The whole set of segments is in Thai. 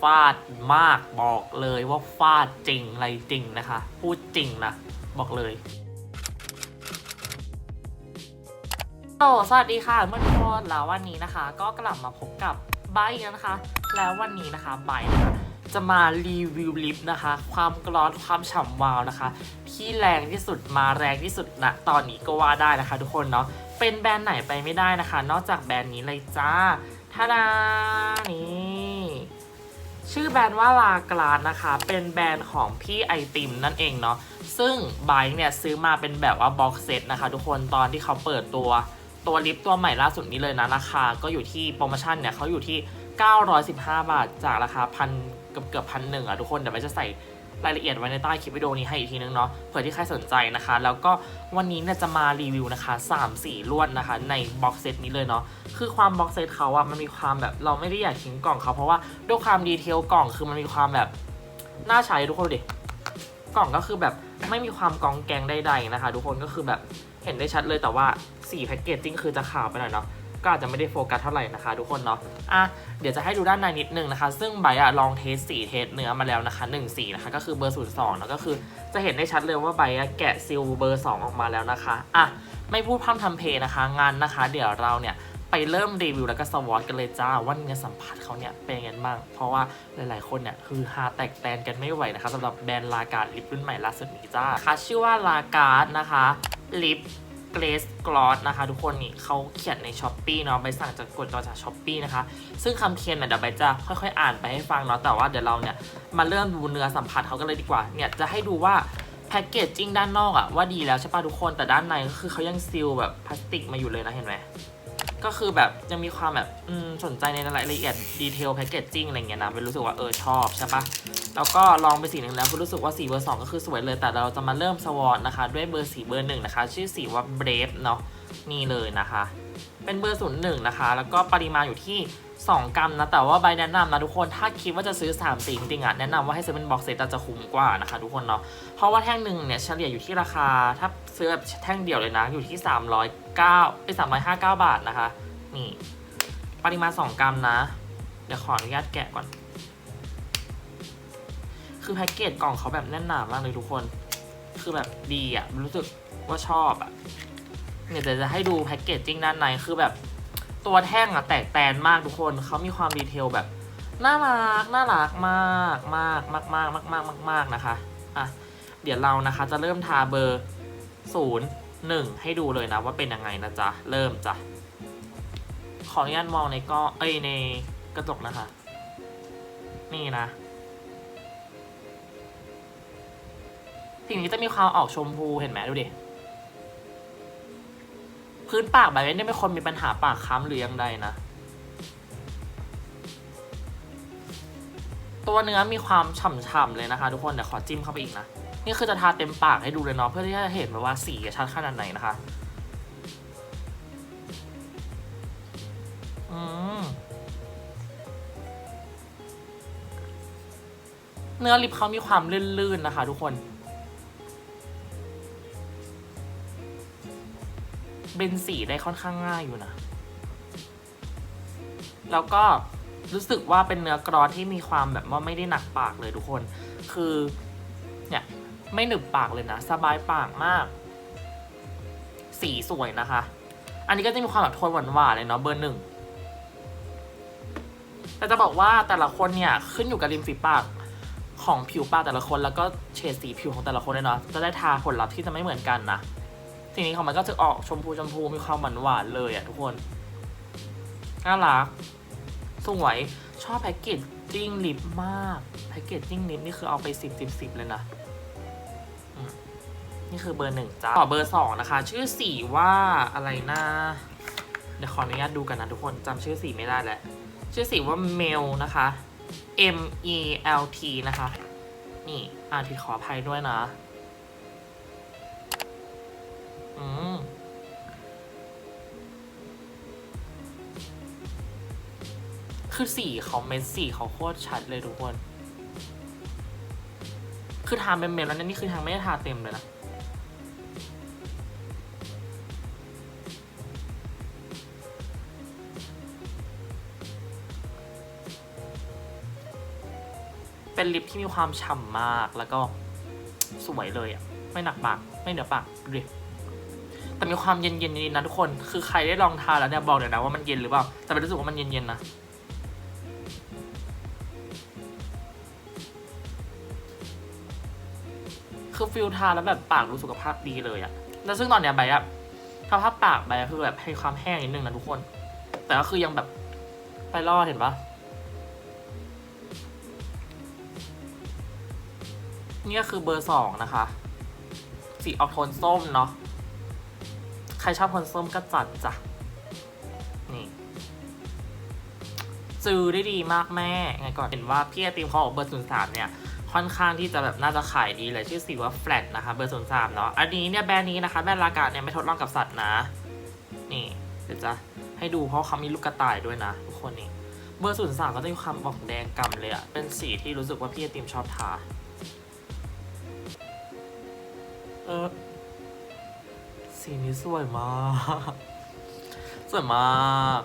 ฟาดมากบอกเลยว่าฟาดจริงอะไรจริงนะคะ พูดจริงนะ บอกเลยโอ้สวัสดีค่ะเมื่อทุกคนแล้ววันนี้นะคะ ก็กลับมาพบกับไบนะคะ แล้ววันนี้นะคะไบนะคะจะมารีวิวลิปนะคะ ความกรอนความฉ่ำวาวนะคะ ที่แรงที่สุดมาแรงที่สุดณตอนนี้ก็ว่าได้นะคะ ทุกคนเนาะเป็นแบรนด์ไหนไปไม่ได้นะคะ นอกจากแบรนด์นี้เลยจ้าทาดานี่ ชื่อแบรนด์ว่าลากราดนะคะ เป็นแบรนด์ของพี่ไอติมนั่นเองเนาะ ซึ่งไบค์เนี่ยซื้อมาเป็นแบบว่าบ็อกเซตนะคะ ทุกคน ตอนที่เขาเปิดตัวตัวลิปตัวใหม่ล่าสุดนี้เลยนะ ราคาก็อยู่ที่โปรโมชั่นเนี่ยเขาอยู่ที่ 915 บาท จากราคาพันเกือบเกือบพันหนึ่งอะทุกคน เดี๋ยวไปจะใส่ รายละเอียดไว้ในใต้คลิปวิดีโอนี้ให้อีกทีนึงเนาะเผื่อที่ใครสนใจนะคะ แล้วก็วันนี้เนี่ยจะมารีวิวนะคะ3สีลวดนะคะ ในบ็อกเซตนี้เลยเนาะคือความบ็อกเซตเขาอะมันมีความแบบเราไม่ได้อยากทิ้งกล่องเขาเพราะว่าด้วยความดีเทลกล่องคือมันมีความแบบน่าใช้ทุกคนดูดิกล่องก็คือแบบไม่มีความกองแกงใดๆนะคะ ทุกคนก็คือแบบเห็นได้ชัดเลยแต่ว่าสีแพ็กเกจจิ้งคือจะขาวไปหน่อยเนาะ ก็อาจจะไม่ได้โฟกัสเท่าไหร่นะคะ ทุกคนเนาะอะเดี๋ยวจะให้ดูด้านในนิดนึงนะคะ ซึ่งใบอะลองเทสสีเทสเนื้อมาแล้วนะคะ1สีนะคะก็คือเบอร์ศูนย์สองแล้วก็คือจะเห็นได้ชัดเลยว่าใบอะแกะซิลเบอร์สองออกมาแล้วนะคะอะไม่พูดพร่ำทำเพลงนะคะงานนะคะ เดี๋ยวเราเนี่ยไปเริ่มรีวิวแล้วก็สวอตกันเลยจ้าว่าเนื้อสัมผัสเขาเนี่ยเป็นยังไงบ้างเพราะว่าหลายๆคนเนี่ยคือฮาแตกแตนกันไม่ไหวนะคะสำหรับแบรนด์ลาการ์ดลิปรุ่นใหม่ล่าสุดนี้จ้าค่ะชื่อว่าลาการ์ดนะคะลิป เกรสกลอสนะคะ ทุกคนนี่เขาเขียนในช้อปปีเนาะไปสั่งจากกดจอจากช้อปปีนะคะ ซึ่งคำเขียนเนี่ยเดี๋ยวใบจะค่อยๆ อ่านไปให้ฟังเนาะแต่ว่าเดี๋ยวเราเนี่ยมาเริ่มดูเนื้อสัมผัสเขากันเลยดีกว่าเนี่ยจะให้ดูว่าแพ็กเกจจิ้งด้านนอกอะว่าดีแล้วใช่ป่ะทุกคนแต่ด้านในก็คือเขายังซีลแบบพลาสติกมาอยู่เลยนะเห็นไหมก็คือแบบยังมีความแบบสนใจในรายละเอียดดีเทลแพคเกจจิ้งอะไรเงี้ยนะเป็นรู้สึกว่าเออชอบใช่ปะ แล้วก็ลองไปสีหนึ่งแล้วก็รู้สึกว่าสีเบอร์สองก็คือสวยเลย แต่เราจะมาเริ่มสวอตนะคะ ด้วยเบอร์สีเบอร์หนึ่งนะคะ ชื่อสีว่า Brave เนาะนี่เลยนะคะ เป็นเบอร์ศูนย์หนึ่งนะคะ แล้วก็ปริมาณอยู่ที่ 2 กรัมนะ แต่ว่าใบแนะนำนะทุกคน ถ้าคิดว่าจะซื้อ 3 สีจริงๆอะ แนะนำว่าให้ซื้อเป็นบ็อกเซตจะคุ้มกว่านะคะทุกคนเนาะ เพราะว่าแท่งหนึ่งเนี่ยเฉลี่ยอยู่ที่ราคา ถ้าซื้อแบบแท่งเดียวเลยนะ อยู่ที่ 309ไป359 บาทนะคะ นี่ ปริมาณ 2 กรัมนะ เดี๋ยวขออนุญาตแกะก่อน คือแพ็กเกจกล่องเขาแบบแน่นหนามากเลยทุกคน คือแบบดีอะ่ะ รู้สึกว่าชอบอะ่ะ เนี่ยเดี๋ยวจะให้ดูแพ็กเกจจริงด้านในคือแบบตัวแท่งอะแตกแตนมากทุกคน เขามีความดีเทลแบบน่ารักน่ารักมากมากมากมากมากมากมากมากนะคะ อะ เดี๋ยวเรานะคะจะเริ่มทาเบอร์ศูนย์หนึ่งให้ดูเลยนะว่าเป็นยังไงนะจ๊ะ เริ่มจ้ะ ขออนุญาตมองในก็เอ้ยในกระจกนะคะ นี่นะ สิ่งนี้จะมีความออกชมพูเห็นไหมดูดิ พื้นปากแบบนี้ไม่คนมีปัญหาปากค้ำหรือยังใดนะ ตัวเนื้อมีความฉ่ำๆเลยนะคะ ทุกคนเดี๋ยวขอจิ้มเข้าไปอีกนะ นี่คือจะทาเต็มปากให้ดูเลยเนาะเพื่อที่จะเห็นแบบว่าสีชัดขนาดไหนนะคะ อืมเนื้อลิปเขามีความลื่นๆนะคะ ทุกคน เบนสีได้ค่อนข้างง่ายอยู่นะ แล้วก็รู้สึกว่าเป็นเนื้อกรอที่มีความแบบว่าไม่ได้หนักปากเลยทุกคน คือเนี่ยไม่หนึบปากเลยนะ สบายปากมาก สีสวยนะคะ อันนี้ก็จะมีความแบบโทนหวานๆเลยเนาะเบอร์หนึ่งแต่จะบอกว่าแต่ละคนเนี่ยขึ้นอยู่กับริมฝีปากของผิวปากแต่ละคนแล้วก็เฉดสีผิวของแต่ละคนเลยเนาะจะได้ทาผลลัพธ์ที่จะไม่เหมือนกันนะ ทีนี้ของมันก็จะออกชมพูชมพูมีความหวานหวานเลยอะทุกคน น่ารัก สวย ชอบแพ็กเกจจิ้งลิปมาก แพ็กเกจจิ้งลิปนี่คือเอาไปสิบสิบสิบเลยนะนี่คือเบอร์หนึ่งจ้าต่อเบอร์สองนะคะ ชื่อสีว่าอะไรนะเดี๋ยวขออนุญาตดูกันนะทุกคนจำชื่อสีไม่ได้แล้ว ชื่อสีว่า Mel นะคะ M E L T นะคะ นี่อ่านผิดขออภัยด้วยนะ อืมคือสีเขาเม็ดสีเขาโคตรชัดเลยทุกคน คือทาเป็นเม็ดแล้วนะนี่คือทางไม่ได้ทาเต็มเลยนะเป็นลิปที่มีความฉ่ำมากแล้วก็สวยเลยอะไม่หนักปาก ไม่เหนือปากดูดิ แต่มีความเย็นๆนิดนะทุกคน คือใครได้ลองทานแล้วเนี่ยบอกเดี๋ยวนะว่ามันเย็นหรือเปล่า แต่เป็นรู้สึกว่ามันเย็นๆนะคือฟิลทาแล้วแบบปากรู้สุขภาพดีเลยอะแล้วซึ่งตอนเนี้ยใบอะสภาพปากใบอะคือแบบให้ความแห้งนิดนึงนะทุกคน แต่ก็คือยังแบบไปรอดเห็นปะนี่ก็คือเบอร์สองนะคะ สีออกโทนส้มเนาะ ใครชอบโทนส้มก็จัดจ้ะ นี่ซื้อได้ดีมากแม่ ไงก่อนเห็นว่าพี่ไอติมเขาบอกเบอร์ศูนย์สามเนี่ย ค่อนข้างที่จะแบบน่าจะขายดีเลย ชื่อสีว่า flat นะคะ เบอร์ศูนย์สามเนาะ อันนี้เนี่ยแบรนด์นี้นะคะแบรนด์ลากาเนี่ยไม่ทดลองกับสัตว์นะ นี่ เดี๋ยวจะให้ดูเพราะเขามีลูกกระต่ายด้วยนะทุกคนนี่ เบอร์ศูนย์สามก็จะมีความออกแดงกำเลยอะเป็นสีที่รู้สึกว่าพี่ไอติมชอบทา เออ สีนี้สวยมาก สวยมาก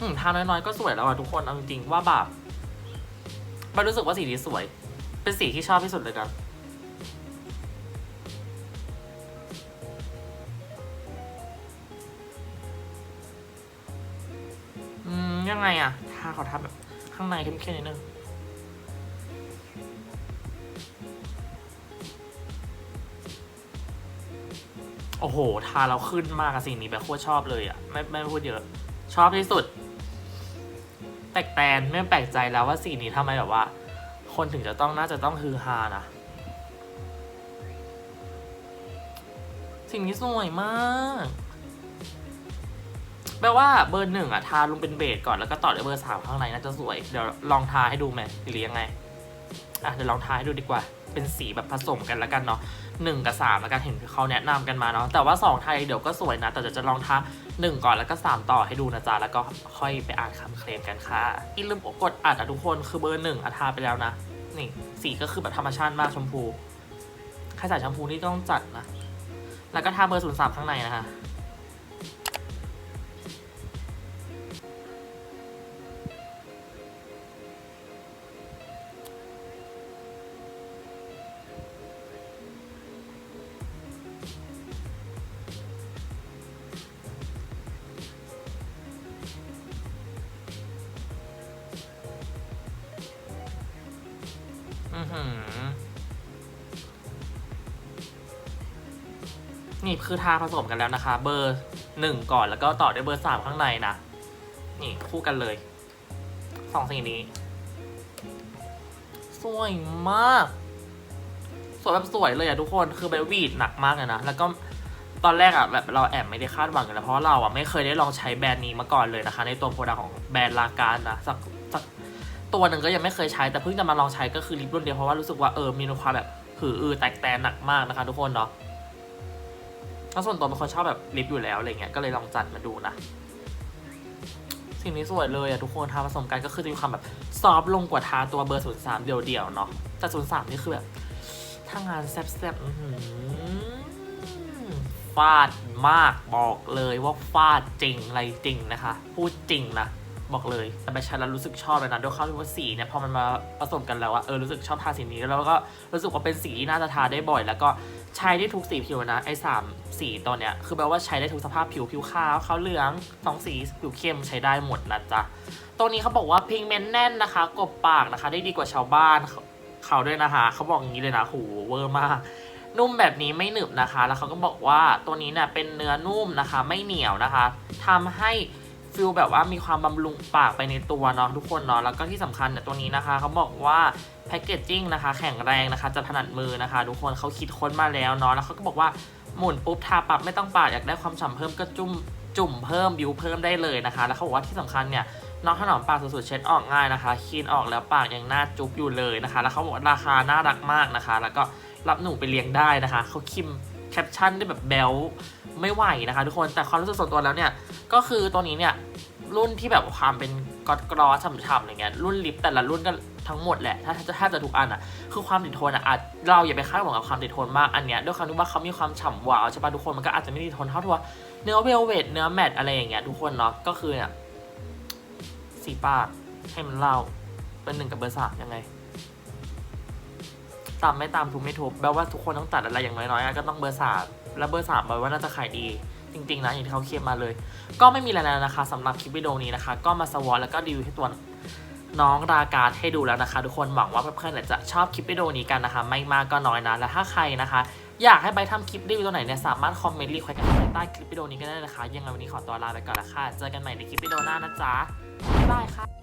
อืมทาน้อยๆก็สวยแล้วอะทุกคน เอาจริงๆว่าแบบมันรู้สึกว่าสีนี้สวย เป็นสีที่ชอบที่สุดเลยนาเขาทำแบบข้างในเข้มๆนิดนึงโอ้โห ทาแล้วขึ้นมากอะสีนี้แบบโคตรชอบเลยอะไม่ไม่พูดเยอะ ชอบที่สุด แตกแตนไม่แปลกใจแล้วว่าสีนี้ทำไมแบบว่า คนถึงจะต้องน่าจะต้องฮือฮานะ สิ่งนี้สวยมาก แปลว่าเบอร์หนึ่งอะทาลงเป็นเบสก่อนแล้วก็ต่อด้วยเบอร์สามข้างในน่าจะสวย เดี๋ยวลองทาให้ดูไหมหรือยังไง อะเดี๋ยวลองทาให้ดูดีกว่า เป็นสีแบบผสมกันแล้วกันเนาะหนึ่งกับสามแล้วกันเห็นเขาแนะนำกันมาเนาะ แต่ว่าสองไทยเดี๋ยวก็สวยนะ แต่เดี๋ยวจะลองทาหนึ่งก่อนแล้วก็สามต่อให้ดูนะจ๊ะ แล้วก็ค่อยไปอ่านคำเคลมกันค่ะอีลืมกดอัดอะทุกคน คือเบอร์หนึ่งอะทาไปแล้วนะ นี่สีก็คือแบบธรรมชาติมากชมพู ใครใส่ชมพูนี่ต้องจัดนะ แล้วก็ทาเบอร์ศูนย์สามข้างในนะคะ นี่คือทาผสมกันแล้วนะคะ เบอร์หนึ่งก่อนแล้วก็ต่อด้วยเบอร์สามข้างในนะนี่คู่กันเลยสองสีนี้ สวยมาก สวยแบบสวยเลยอะทุกคนคือแบบวีดหนักมากเลยนะแล้วก็ตอนแรกอะแบบเราแอบไม่ได้คาดหวังกันนะเพราะเราอะไม่เคยได้ลองใช้แบรนด์นี้มาก่อนเลยนะคะ ในตัวโปรดักต์ของแบรนด์ลาการนะสักสักตัวหนึ่งก็ยังไม่เคยใช้แต่เพิ่งจะมาลองใช้ก็คือลิปรุ่นเดียวเพราะว่ารู้สึกว่าเออมีความแบบหืออือแตกแตนหนักมากนะคะ ทุกคนเนาะ แล้วส่วนตัวเป็นคนชอบแบบลิปอยู่แล้วอะไรเงี้ยก็เลยลองจัดมาดูนะสิ่งนี้สวยเลยอะทุกคนทาผสมกันก็คือจะมีความแบบซอฟลงกว่าทาตัวเบอร์ศูนย์สามเดี่ยวๆเนาะแต่ศูนย์สามนี่คือแบบถ้างานแซ่บๆฟาดมากบอกเลยว่าฟาดจริงอะไรจริงนะคะ พูดจริงนะบอกเลยแต่ไปใช้แล้วรู้สึกชอบเลยนะด้วยความที่ว่าสีเนี่ยพอมันมาผสมกันแล้วอะเออรู้สึกชอบทาสีนี้แล้วก็รู้สึกว่าเป็นสีที่น่าจะทาได้บ่อย แล้วก็ ใช้ได้ทุกสีผิวนะ ไอ้สามสีตัวเนี้ย คือแปลว่าใช้ได้ทุกสภาพผิวผิวขาวขาวเหลืองสองสีผิวเข้มใช้ได้หมดนะจ๊ะ ตัวนี้เขาบอกว่าพิงเมนต์แน่นนะคะ กบปากนะคะ ได้ดีกว่าชาวบ้านเขาด้วยนะคะเขาบอกอย่างนี้เลยนะโหเวอร์มากนุ่มแบบนี้ไม่หนึบนะคะ แล้วเขาก็บอกว่าตัวนี้เนี่ยเป็นเนื้อนุ่มนะคะ ไม่เหนียวนะคะทำให้ ฟิลแบบว่ามีความบำรุงปากไปในตัวเนาะทุกคนเนาะแล้วก็ที่สำคัญเนี่ยตัวนี้นะคะเขาบอกว่าแพคเกจจิ้งนะคะ แข็งแรงนะคะ จะถนัดมือนะคะ ทุกคนเขาคิดค้นมาแล้วเนาะแล้วเขาก็บอกว่าหมุนปุ๊บทาปับไม่ต้องปาดอยากได้ความฉ่ำเพิ่มก็จุ่มจุ่มเพิ่มบิวเพิ่มได้เลยนะคะ แล้วเขาบอกว่าที่สำคัญเนี่ยน้องถนอมปากสุดๆเช็ดออกง่ายนะคะคีนออกแล้วปากยังหน้าจุ๊บอยู่เลยนะคะ แล้วเขาบอกว่าราคาน่ารักมากนะคะ แล้วก็รับหนูไปเลี้ยงได้นะคะเขาคิมแคปชั่นได้แบบแบลไม่ไหวนะคะ ทุกคนแต่ความรู้สึกส่วนตัวแล้วเนี่ย ก็คือตัวนี้เนี่ยรุ่นที่แบบความเป็นกอดกรอฉ่ำๆอะไรเงี้ยรุ่นลิปแต่ละรุ่นก็ทั้งหมดแหละถ้าถ้าแทบจะทุกอันอะคือความติดทนอะอาจเราอย่าไปคาดหวังกับความติดทนมากอันเนี้ยด้วยความที่ว่าเขามีความฉ่ำวาวใช่ปะทุกคนมันก็อาจจะไม่ติดทนเท่าตัวเนื้อเวลเวทเนื้อแมตอะไรอย่างเงี้ยทุกคนเนาะก็คือเนี่ยสีปากให้มันเล่าเป็นหนึ่งกับเบอร์สามยังไง ตามไม่ตามทุกไม่ทุบแปลว่าทุกคนต้องตัดอะไรอย่างน้อยๆก็ต้องเบอร์สามแล้วเบอร์สามแปลว่าน่าจะขายดี จริงๆนะอย่างที่เขาเคลมมาเลย ก็ไม่มีอะไรแล้วนะคะสำหรับคลิปวิดีโอนี้นะคะ ก็มาสวอตแล้วก็รีวิวให้ตัวน้องราการให้ดูแล้วนะคะ ทุกคนหวังว่าเพื่อนๆจะชอบคลิปวิดีโอนี้กันนะคะ ไม่มากก็น้อยนะและถ้าใครนะคะ อยากให้ไปทำคลิปรีวิวตัวไหนเนี่ยสามารถคอมเมนต์รีเควสต์กันได้ใต้คลิปวิดีโอนี้ก็ได้นะคะ ยังไงวันนี้ขอตัวลาไปก่อนละค่ะเจอกันใหม่ในคลิปวิดีโอหน้านะจ๊ะบ๊ายบายค่ะ